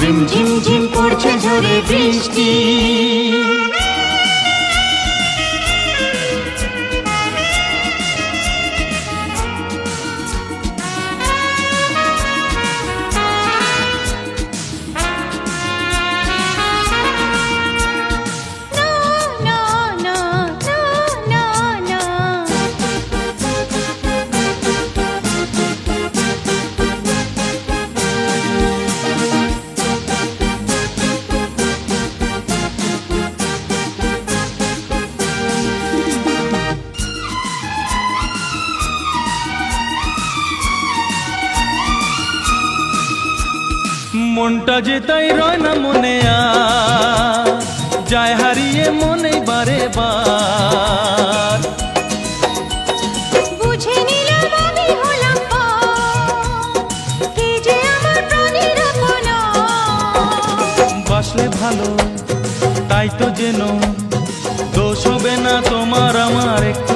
ঝিম ঝিম ঝিম পড়ছে ঝরে বৃষ্টি। মনটা যে তাই রয় না মনে আর। যায় হারিয়ে মনে বারে বা ভালো তাই তো যেন দোষ হবে না তোমার আমার একটু।